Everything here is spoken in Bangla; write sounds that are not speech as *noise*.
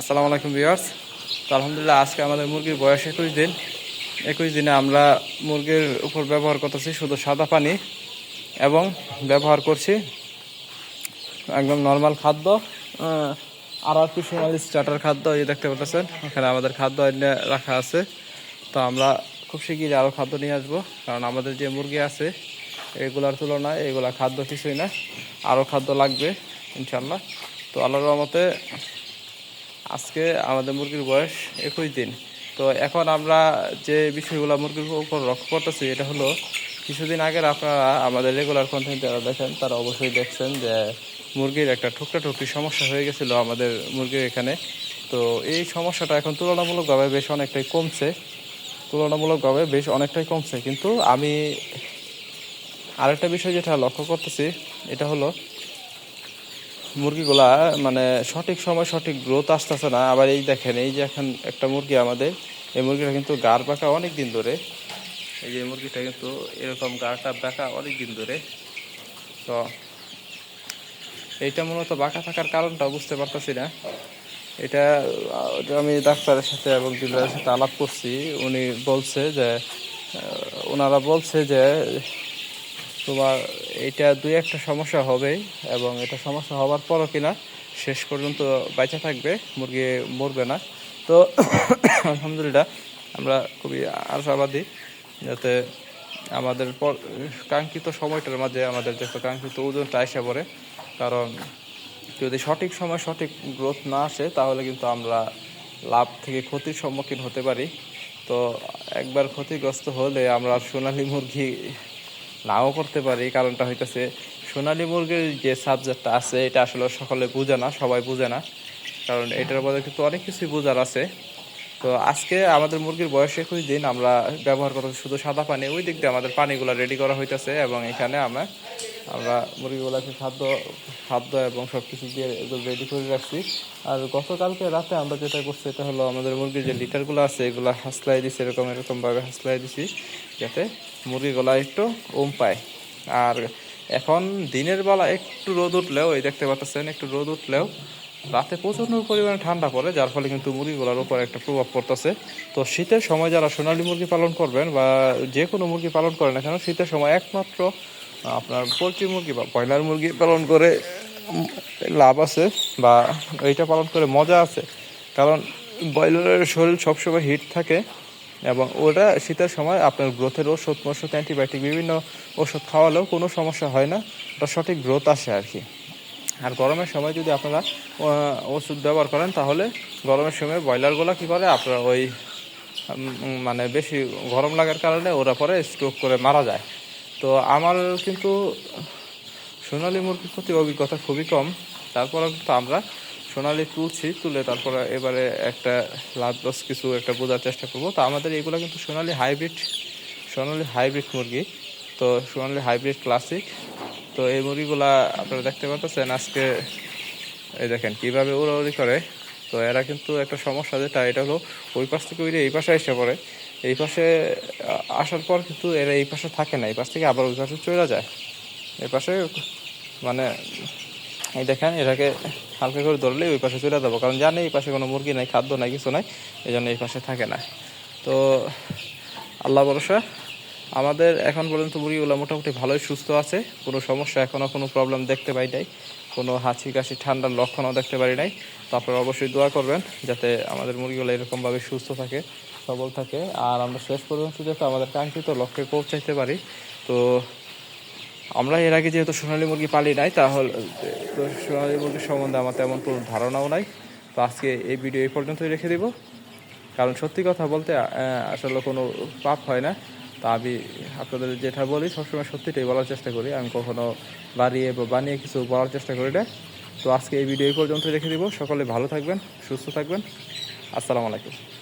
আসসালামু আলাইকুম ভিউয়ার্স। তো আলহামদুলিল্লাহ, আজকে আমাদের মুরগির বয়স একুশ দিন। একুশ দিনে আমরা মুরগির উপর ব্যবহার করতেছি শুধু সাদা পানি এবং ব্যবহার করছি একদম নর্মাল খাদ্য আর আর কিছু স্টার্টার খাদ্য, এই দেখতে পাচ্ছেন ওখানে আমাদের খাদ্য এনে রাখা আছে। তো আমরা খুব শিগগিরই আরও খাদ্য নিয়ে আসব, কারণ আমাদের যে মুরগি আছে, এগুলার তুলনায় এগুলা খাদ্য কিছুই না আরও খাদ্য লাগবে ইনশাল্লাহ তো আল্লাহর রহমতে আজকে আমাদের মুরগির বয়স একুশ দিন। তো এখন আমরা যে বিষয়গুলো মুরগির উপর লক্ষ্য করতেছি, এটা হলো কিছুদিন আগের আপনারা আমাদের রেগুলার কন্টেন্ট যারা দেখেন, তারা অবশ্যই দেখছেন যে মুরগির একটা ঠুকরা ঠুকরি সমস্যা হয়ে গেছিল আমাদের মুরগির এখানে। তো এই সমস্যাটা এখন তুলনামূলকভাবে বেশ অনেকটাই কমছে। তুলনামূলকভাবে বেশ অনেকটাই কমছে। কিন্তু আমি আরেকটা বিষয় যেটা লক্ষ্য করতেছি, এটা হলো মুরগিগুলা মানে সঠিক সময় সঠিক গ্রোথ আসতেছে না। আবার এই দেখেন, এই যে এখন একটা মুরগি আমাদের, এই মুরগিটা কিন্তু গাড় বাঁকা অনেক দিন ধরে। এই যে মুরগিটা কিন্তু এরকম গাড়টা বাঁকা অনেক দিন ধরে। তো এইটা মূলত বাঁকা থাকার কারণটা বুঝতে পারতেছি না। এটা আমি ডাক্তারের সাথে এবং ডিলারের সাথে আলাপ করছি। উনি বলছে যে ওনারা বলছে যে তোমার এটা দুই একটা সমস্যা হবেই এবং এটা সমস্যা হওয়ার পরও কিনা শেষ পর্যন্ত বেঁচে থাকবে, মুরগি মরবে না। তো *coughs* আলহামদুলিল্লাহ আমরা খুবই আশাবাদী যাতে আমাদের পর, কাঙ্ক্ষিত সময়টার মাঝে আমাদের যত কাঙ্ক্ষিত ওজনটা আসে পড়ে। কারণ যদি সঠিক সময় সঠিক গ্রোথ না আসে, তাহলে কিন্তু আমরা লাভ থেকে ক্ষতির সম্মুখীন হতে পারি। তো একবার ক্ষতিগ্রস্ত হলে আমরা সোনালী মুরগি নাও করতে পারি কারণটা হইতেছে। সোনালী মুরগির যে সাবজেক্টটা আছে, এটা আসলে সকলে বোঝে না, সবাই বোঝে না। কারণ এটার মধ্যে কিন্তু অনেক কিছুই বোঝার আছে। তো আজকে আমাদের মুরগির বয়স একুশ দিন, আমরা ব্যবহার করতেছি শুধু সাদা পানি, ওই দিক দিয়ে আমাদের পানিগুলো রেডি করা হইতেছে এবং এখানে আমরা আমরা মুরগিগুলোকে খাদ্য খাদ্য এবং সব কিছু দিয়ে এগুলো রেডি করে রাখছি। আর গতকালকে রাতে আমরা যেটা করছি, এটা হলো আমাদের মুরগির যে লিটারগুলো আছে, এগুলো হাসলাই দিছি, এরকম, এরকমভাবে হাসলাই দিছি, যাতে মুরগিগুলো একটু ওম পায়। আর এখন দিনের বেলা একটু রোদ উঠলেও, এই দেখতে পাচ্ছেন, একটু রোদ উঠলেও রাতে প্রচণ্ড পরিমাণে ঠান্ডা পড়ে, যার ফলে কিন্তু মুরগিগুলোর উপর একটা প্রভাব পড়তেছে। তো শীতের সময় যারা সোনালী মুরগি পালন করবেন বা যে কোনো মুরগি পালন করেন না কেন, শীতের সময় একমাত্র আপনার পোলট্রি মুরগি বা ব্রয়লার মুরগি পালন করে লাভ আছে বা এইটা পালন করে মজা আছে। কারণ ব্রয়লারের শরীর সবসময় হিট থাকে এবং ওটা শীতের সময় আপনার গ্রোথের ওষুধ ওষুধ অ্যান্টিবায়োটিক বিভিন্ন ওষুধ খাওয়ালেও কোনো সমস্যা হয় না। ওটা সঠিক গ্রোথ আসে আর কি। আর গরমের সময় যদি আপনারা ওষুধ ব্যবহার করেন তাহলে গরমের সময় ব্রয়লারগুলো কী করে? আপনার ওই মানে বেশি গরম লাগার কারণে ওরা পরে স্ট্রোক করে মারা যায়। তো আমার কিন্তু সোনালী মুরগির প্রতি অভিজ্ঞতা খুবই কম। তারপরে কিন্তু আমরা সোনালি তুলছি, তুলে তারপরে এবারে একটা লাভ লস কিছু একটা বোঝার চেষ্টা করব। তো আমাদের এগুলো কিন্তু সোনালি হাইব্রিড সোনালি হাইব্রিড মুরগি। তো সোনালি হাইব্রিড ক্লাসিক। তো এই মুরগিগুলা আপনারা দেখতে পাচ্ছেন আজকে, এই দেখেন কীভাবে উড়াউড়ি করে। তো এরা কিন্তু একটা সমস্যা যেটা এটা হলো ওই পাশ থেকে উড়ে এই পাশে এসে পড়ে। এই পাশে আসার পর কিন্তু এরা এই পাশে থাকে না, এই পাশ থেকে আবার ওই পাশে চলে যায়। এই পাশে মানে এই দেখেন এটাকে হালকা করে ধরলে ওই পাশে চলে যাব, কারণ জানে এই পাশে কোনো মুরগি নাই, খাদ্য নাই, কিছু নাই, এই জন্য এই পাশে থাকে না। তো আল্লাহ ভরসা আমাদের এখন পর্যন্ত মুরগিগুলো মোটামুটি ভালোই সুস্থ আছে। কোনো সমস্যা এখনও কোনো প্রবলেম দেখতে পাই নাই। কোনো হাঁচি, কাশি, ঠান্ডার লক্ষণও দেখতে পারি নাই। তো আপনারা অবশ্যই দোয়া করবেন যাতে আমাদের মুরগিগুলো এরকমভাবে সুস্থ থাকে, সবল থাকে। আর আমরা শেষ পর্যন্ত যাতে আমাদের কাঙ্ক্ষিত লক্ষ্যে পৌঁছাইতে পারি। তো আমরা এর আগে যেহেতু সোনালী মুরগি পালি নাই, তাহলে তো সোনালী মুরগির সম্বন্ধে আমার তেমন কোনো ধারণাও নাই। তো আজকে এই ভিডিও এই পর্যন্তই রেখে দিব। কারণ সত্যি কথা বলতে আসলে কোনো পাপ হয় না। তা আমি আপনাদের যেটা বলি, সবসময় সত্যিটাই বলার চেষ্টা করি। আমি কখনো বাড়িয়ে বা বানিয়ে কিছু বলার চেষ্টা করি না। তো আজকে এই ভিডিও পর্যন্ত রেখে দিব। সকলে ভালো থাকবেন, সুস্থ থাকবেন। আসসালামু আলাইকুম।